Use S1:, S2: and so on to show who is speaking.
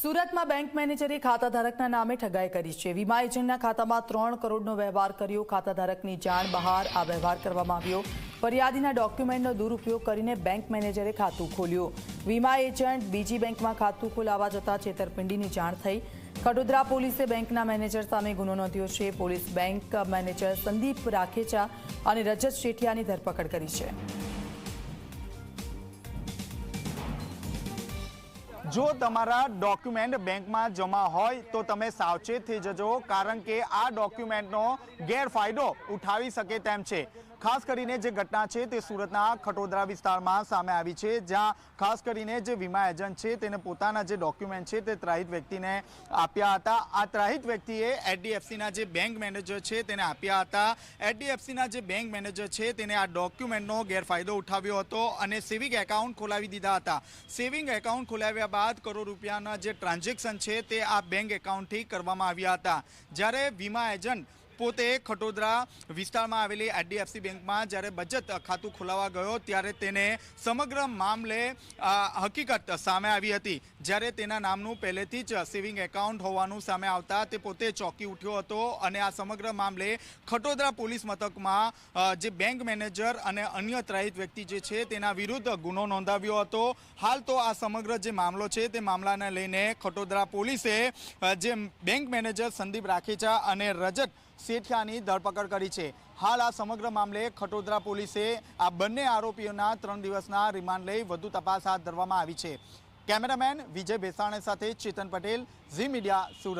S1: સુરતમાં બેંક મેનેજરે ખાતાધારકના નામે ઠગાઈ કરી છે. વીમા એજન્ટના ખાતામાં ત્રણ કરોડનો વ્યવહાર કર્યો, ખાતાધારકની જાણ બહાર આ વ્યવહાર કરવામાં આવ્યો. ફરિયાદીના ડોક્યુમેન્ટનો દુરુપયોગ કરીને બેંક મેનેજરે ખાતું ખોલ્યું. વીમા એજન્ટ બીજી બેંકમાં ખાતું ખોલાવા જતા છેતરપિંડીની જાણ થઈ. કડોદરા પોલીસે બેંકના મેનેજર સામે ગુનો નોંધ્યો છે. Police bank manager Sandeep Rakhecha અને રજત શેઠિયાની ધરપકડ કરી છે.
S2: જો તમારા ડોક્યુમેન્ટ બેંકમાં જમા હોય તો તમે સાવચેત થઈ જજો, કારણ કે આ ડોક્યુમેન્ટનો ગેરફાયદો ઉઠાવી શકે તેમ છે. ખાસ કરીને જે ઘટના છે તે સુરતના ખટોદરા વિસ્તારમાં સામે આવી છે, જ્યાં ખાસ કરીને જે વીમા એજન્ટ છે તેને પોતાના જે ડોક્યુમેન્ટ છે તે ત્રાહિત વ્યક્તિને આપ્યા હતા. આ ત્રાહિત વ્યક્તિએ એચડીએફસીના જે બેંક મેનેજર છે તેને આપ્યા હતા. એચડીએફસીના જે બેંક મેનેજર છે તેને આ ડોક્યુમેન્ટનો ગેરફાયદો ઉઠાવ્યો હતો અને સેવિંગ એકાઉન્ટ ખોલાવી દીધા હતા. સેવિંગ એકાઉન્ટ ખોલાવ્યા બાદ કરોડ રૂપિયાના જે ટ્રાન્ઝેક્શન છે તે આ બેંક એકાઉન્ટથી કરવામાં આવ્યા હતા. જ્યારે વીમા એજન્ટ પોતે ખટોદરા વિસ્તારમાં આવેલી એચડીએફસી બેંકમાં જ્યારે બચત ખાતું ખોલાવવા ગયો ત્યારે તેને સમગ્ર મામલે હકીકત સામે આવી હતી. જ્યારે તેના નામનું પહેલેથી જ સેવિંગ એકાઉન્ટ હોવાનું સામે આવતા તે પોતે ચોંકી ઉઠ્યો હતો અને આ સમગ્ર મામલે ખટોદરા પોલીસ મથકમાં જે બેંક મેનેજર અને અન્ય ત્રાહિત વ્યક્તિ જે છે તેના વિરુદ્ધ ગુનો નોંધાવ્યો હતો. હાલ તો આ સમગ્ર જે મામલો છે તે મામલાને લઈને ખટોદરા પોલીસે જે બેંક મેનેજર સંદીપ રાખેચા અને રજત શેઠિયાની ધરપકડ કરી છે. હાલ આ સમગ્ર મામલે ખટોદરા પોલીસે આ બંને આરોપીઓના ત્રણ દિવસના રિમાન્ડ લઈ વધુ તપાસ હાથ ધરવામાં આવી છે. કેમેરામેન વિજય ભેસાણે સાથે ચેતન પટેલ, ઝી મીડિયા, સુરત.